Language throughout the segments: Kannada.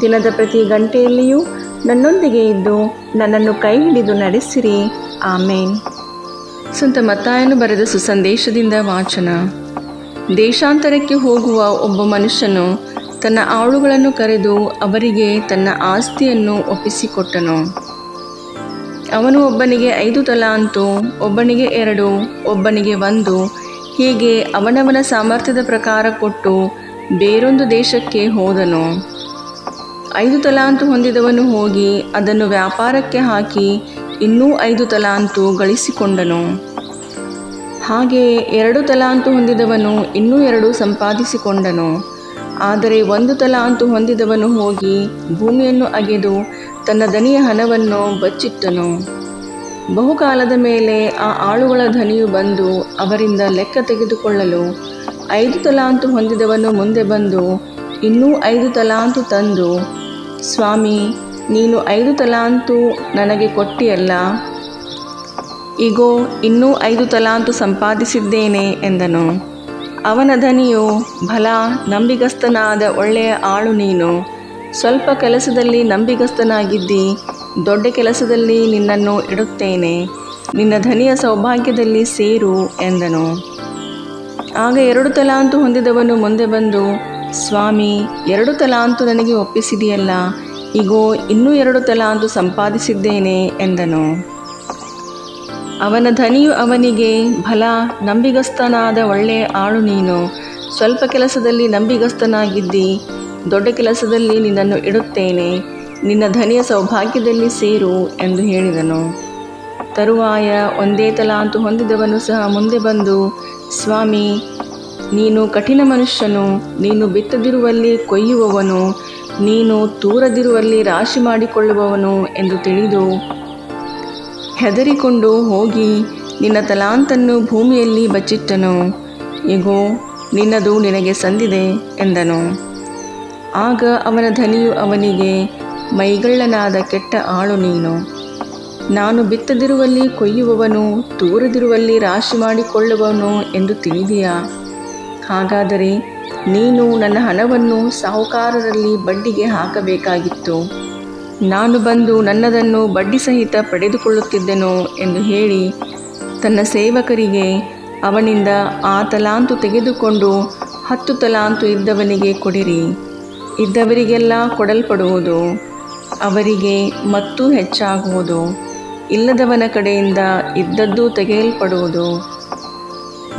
ದಿನದ ಪ್ರತಿ ಗಂಟೆಯಲ್ಲಿಯೂ ನನ್ನೊಂದಿಗೆ ಇದ್ದು ನನ್ನನ್ನು ಕೈ ಹಿಡಿದು ನಡೆಸಿರಿ. ಆಮೇನ್. ಸಂತ ಮತ್ತಾಯನು ಬರೆದ ಸುಸಂದೇಶದಿಂದ ವಾಚನ. ದೇಶಾಂತರಕ್ಕೆ ಹೋಗುವ ಒಬ್ಬ ಮನುಷ್ಯನು ತನ್ನ ಆಳುಗಳನ್ನು ಕರೆದು ಅವರಿಗೆ ತನ್ನ ಆಸ್ತಿಯನ್ನು ಒಪ್ಪಿಸಿಕೊಟ್ಟನು. ಅವನು ಒಬ್ಬನಿಗೆ ಐದು ತಲಾಂತು ಒಬ್ಬನಿಗೆ ಎರಡು, ಒಬ್ಬನಿಗೆ ಒಂದು, ಹೀಗೆ ಅವನವನ ಸಾಮರ್ಥ್ಯದ ಪ್ರಕಾರ ಕೊಟ್ಟು ಬೇರೊಂದು ದೇಶಕ್ಕೆ ಹೋದನು. ಐದು ತಲಾಂತು ಹೊಂದಿದವನು ಹೋಗಿ ಅದನ್ನು ವ್ಯಾಪಾರಕ್ಕೆ ಹಾಕಿ ಇನ್ನೂ ಐದು ತಲಾಂತು ಗಳಿಸಿಕೊಂಡನು. ಹಾಗೆ ಎರಡು ತಲಾಂತು ಹೊಂದಿದವನು ಇನ್ನೂ ಎರಡು ಸಂಪಾದಿಸಿಕೊಂಡನು. ಆದರೆ ಒಂದು ತಲಾಂತು ಹೊಂದಿದವನು ಹೋಗಿ ಭೂಮಿಯನ್ನು ಅಗೆದು ತನ್ನ ದನಿಯ ಹಣವನ್ನು ಬಚ್ಚಿಟ್ಟನು. ಬಹುಕಾಲದ ಮೇಲೆ ಆ ಆಳುಗಳ ಧನಿಯು ಬಂದು ಅವರಿಂದ ಲೆಕ್ಕ ತೆಗೆದುಕೊಳ್ಳಲು ಐದು ತಲಾಂತು ಹೊಂದಿದವನು ಮುಂದೆ ಬಂದು ಇನ್ನೂ ಐದು ತಲಾಂತು ತಂದು ಸ್ವಾಮಿ, ನೀನು ಐದು ತಲಾಂತು ನನಗೆ ಕೊಟ್ಟಿಯಲ್ಲ. ಈಗೋ ಇನ್ನೂ ಐದು ತಲಾಂತು ಸಂಪಾದಿಸಿದ್ದೇನೆ ಎಂದನು. ಅವನ ಧನಿಯು, ಭಲ, ನಂಬಿಗಸ್ತನಾದ ಒಳ್ಳೆಯ ಆಳು ನೀನು. ಸ್ವಲ್ಪ ಕೆಲಸದಲ್ಲಿ ನಂಬಿಗಸ್ತನಾಗಿದ್ದಿ, ದೊಡ್ಡ ಕೆಲಸದಲ್ಲಿ ನಿನ್ನನ್ನು ಇಡುತ್ತೇನೆ. ನಿನ್ನ ಧನಿಯ ಸೌಭಾಗ್ಯದಲ್ಲಿ ಸೇರು, ಎಂದನು. ಆಗ ಎರಡು ತಲಾಂತು ಹೊಂದಿದವನು ಮುಂದೆ ಬಂದು ಸ್ವಾಮಿ, ಎರಡು ತಲಾಂತು ನನಗೆ ಒಪ್ಪಿಸಿದೆಯಲ್ಲ, ಇಗೋ, ಇನ್ನೂ ಎರಡು ತಲಾಂತು ಸಂಪಾದಿಸಿದ್ದೇನೆ ಎಂದನು. ಅವನ ಧನಿಯು ಅವನಿಗೆ, ಭಲ, ನಂಬಿಗಸ್ತನಾದ ಒಳ್ಳೆಯ ಆಳು ನೀನು. ಸ್ವಲ್ಪ ಕೆಲಸದಲ್ಲಿ ನಂಬಿಗಸ್ತನಾಗಿದ್ದಿ, ದೊಡ್ಡ ಕೆಲಸದಲ್ಲಿ ನಿನ್ನನ್ನು ಇಡುತ್ತೇನೆ. ನಿನ್ನ ಧನಿಯ ಸೌಭಾಗ್ಯದಲ್ಲಿ ಸೇರು ಎಂದು ಹೇಳಿದನು. ತರುವಾಯ ಒಂದೇ ತಲಾಂತು ಹೊಂದಿದವನು ಸಹ ಮುಂದೆ ಬಂದು, ಸ್ವಾಮಿ ನೀನು ಕಠಿಣ ಮನುಷ್ಯನು, ನೀನು ಬಿತ್ತದಿರುವಲ್ಲಿ ಕೊಯ್ಯುವವನು, ನೀನು ತೂರದಿರುವಲ್ಲಿ ರಾಶಿ ಮಾಡಿಕೊಳ್ಳುವವನು ಎಂದು ತಿಳಿದು ಹೆದರಿಕೊಂಡು ಹೋಗಿ ನಿನ್ನ ತಲಾಂತನ್ನು ಭೂಮಿಯಲ್ಲಿ ಬಚ್ಚಿಟ್ಟನು. ಇಗೋ, ನಿನ್ನದು ನಿನಗೆ ಸಂದಿದೆ ಎಂದನು. ಆಗ ಅವನ ಧನಿಯು ಅವನಿಗೆ, ಮೈಗಳ್ಳನಾದ ಕೆಟ್ಟ ಆಳು ನೀನು. ನಾನು ಬಿತ್ತದಿರುವಲ್ಲಿ ಕೊಯ್ಯುವವನು, ತೂರದಿರುವಲ್ಲಿ ರಾಶಿ ಮಾಡಿಕೊಳ್ಳುವವನು ಎಂದು ತಿಳಿದೆಯಾ? ಹಾಗಾದರೆ ನೀನು ನನ್ನ ಹಣವನ್ನು ಸಾಹುಕಾರರಲ್ಲಿ ಬಡ್ಡಿಗೆ ಹಾಕಬೇಕಾಗಿತ್ತು. ನಾನು ಬಂದು ನನ್ನದನ್ನು ಬಡ್ಡಿ ಸಹಿತ ಪಡೆದುಕೊಳ್ಳುತ್ತಿದ್ದೆನು ಎಂದು ಹೇಳಿ ತನ್ನ ಸೇವಕರಿಗೆ ಅವನಿಂದ ಆ ತಲಾಂತು ತೆಗೆದುಕೊಂಡು ಹತ್ತು ತಲಾಂತು ಇದ್ದವನಿಗೆ ಕೊಡಿರಿ. ಇದ್ದವರಿಗೆಲ್ಲ ಕೊಡಲ್ಪಡುವುದು, ಅವರಿಗೆ ಮತ್ತೂ ಹೆಚ್ಚಾಗುವುದು. ಇಲ್ಲದವನ ಕಡೆಯಿಂದ ಇದ್ದದ್ದು ತೆಗೆಯಲ್ಪಡುವುದು.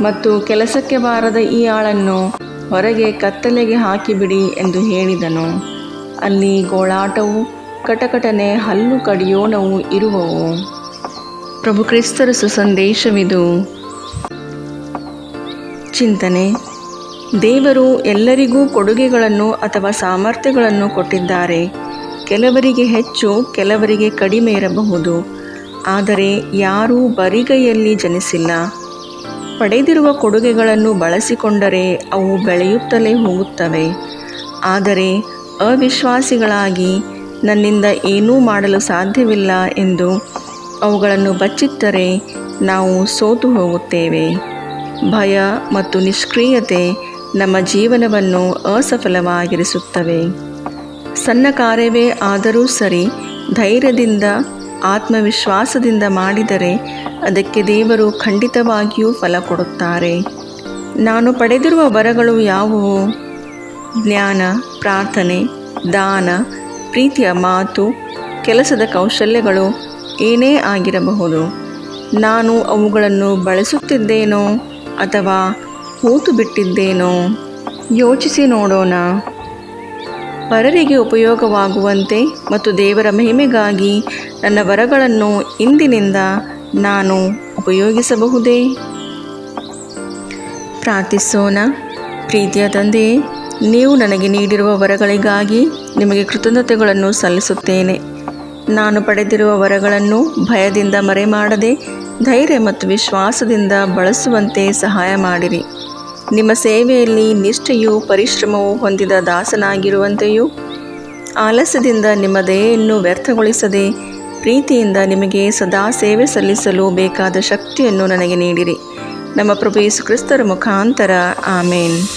ಮತ್ತು ಕೆಲಸಕ್ಕೆ ಬಾರದ ಈ ಆಳನ್ನು ಹೊರಗೆ ಕತ್ತಲೆಗೆ ಹಾಕಿಬಿಡಿ ಎಂದು ಹೇಳಿದನು. ಅಲ್ಲಿ ಗೋಳಾಟವು ಕಟಕಟನೆ ಹಲ್ಲು ಕಡಿಯೋಣವು ಇರುವವು. ಪ್ರಭು ಕ್ರಿಸ್ತರ ಸುಸಂದೇಶವಿದು. ಚಿಂತನೆ. ದೇವರು ಎಲ್ಲರಿಗೂ ಕೊಡುಗೆಗಳನ್ನು ಅಥವಾ ಸಾಮರ್ಥ್ಯಗಳನ್ನು ಕೊಟ್ಟಿದ್ದಾರೆ. ಕೆಲವರಿಗೆ ಹೆಚ್ಚು, ಕೆಲವರಿಗೆ ಕಡಿಮೆ ಇರಬಹುದು. ಆದರೆ ಯಾರೂ ಬರಿಗೈಯಲ್ಲಿ ಜನಿಸಿಲ್ಲ. ಪಡೆದಿರುವ ಕೊಡುಗೆಗಳನ್ನು ಬಳಸಿಕೊಂಡರೆ ಅವು ಬೆಳೆಯುತ್ತಲೇ ಹೋಗುತ್ತವೆ. ಆದರೆ ಅವಿಶ್ವಾಸಿಗಳಾಗಿ ನನ್ನಿಂದ ಏನೂ ಮಾಡಲು ಸಾಧ್ಯವಿಲ್ಲ ಎಂದು ಅವುಗಳನ್ನು ಬಚ್ಚಿಟ್ಟರೆ ನಾವು ಸೋತು ಹೋಗುತ್ತೇವೆ. ಭಯ ಮತ್ತು ನಿಷ್ಕ್ರಿಯತೆ ನಮ್ಮ ಜೀವನವನ್ನು ಅಸಫಲವಾಗಿರಿಸುತ್ತವೆ. ಸಣ್ಣ ಕಾರ್ಯವೇ ಆದರೂ ಸರಿ ಧೈರ್ಯದಿಂದ ಆತ್ಮವಿಶ್ವಾಸದಿಂದ ಮಾಡಿದರೆ ಅದಕ್ಕೆ ದೇವರು ಖಂಡಿತವಾಗಿಯೂ ಫಲ ಕೊಡುತ್ತಾರೆ. ನಾನು ಪಡೆದಿರುವ ವರಗಳು ಯಾವುವು? ಜ್ಞಾನ, ಪ್ರಾರ್ಥನೆ, ದಾನ, ಪ್ರೀತಿಯ ಮಾತು, ಕೆಲಸದ ಕೌಶಲ್ಯಗಳು ಏನೇ ಆಗಿರಬಹುದು. ನಾನು ಅವುಗಳನ್ನು ಬಳಸುತ್ತಿದ್ದೇನೋ ಅಥವಾ ಕೂತು ಬಿಟ್ಟಿದ್ದೇನೋ ಯೋಚಿಸಿ ನೋಡೋಣ. ಪರರಿಗೆ ಉಪಯೋಗವಾಗುವಂತೆ ಮತ್ತು ದೇವರ ಮಹಿಮೆಗಾಗಿ ನನ್ನ ವರಗಳನ್ನು ಇಂದಿನಿಂದ ನಾನು ಉಪಯೋಗಿಸಬಹುದೇ? ಪ್ರಾರ್ಥಿಸೋಣ. ಪ್ರೀತಿಯ ತಂದೆಯೇ ನೀವು ನನಗೆ ನೀಡಿರುವ ವರಗಳಿಗಾಗಿ ನಿಮಗೆ ಕೃತಜ್ಞತೆಗಳನ್ನು ಸಲ್ಲಿಸುತ್ತೇನೆ. ನಾನು ಪಡೆದಿರುವ ವರಗಳನ್ನು ಭಯದಿಂದ ಮರೆಮಾಡದೆ, ಧೈರ್ಯ ಮತ್ತು ವಿಶ್ವಾಸದಿಂದ ಬಳಸುವಂತೆ ಸಹಾಯ ಮಾಡಿರಿ. ನಿಮ್ಮ ಸೇವೆಯಲ್ಲಿ ನಿಷ್ಠೆಯು ಪರಿಶ್ರಮವು ಹೊಂದಿದ ದಾಸನಾಗಿರುವಂತೆಯೂ, ಆಲಸ್ಯದಿಂದ ನಿಮ್ಮ ದಯೆಯನ್ನು ವ್ಯರ್ಥಗೊಳಿಸದೆ ಪ್ರೀತಿಯಿಂದ ನಿಮಗೆ ಸದಾ ಸೇವೆ ಸಲ್ಲಿಸಲು ಬೇಕಾದ ಶಕ್ತಿಯನ್ನು ನನಗೆ ನೀಡಿರಿ. ನಮ್ಮ ಪ್ರಭು ಯೇಸು ಕ್ರಿಸ್ತರ ಮುಖಾಂತರ. ಆಮೇನ್.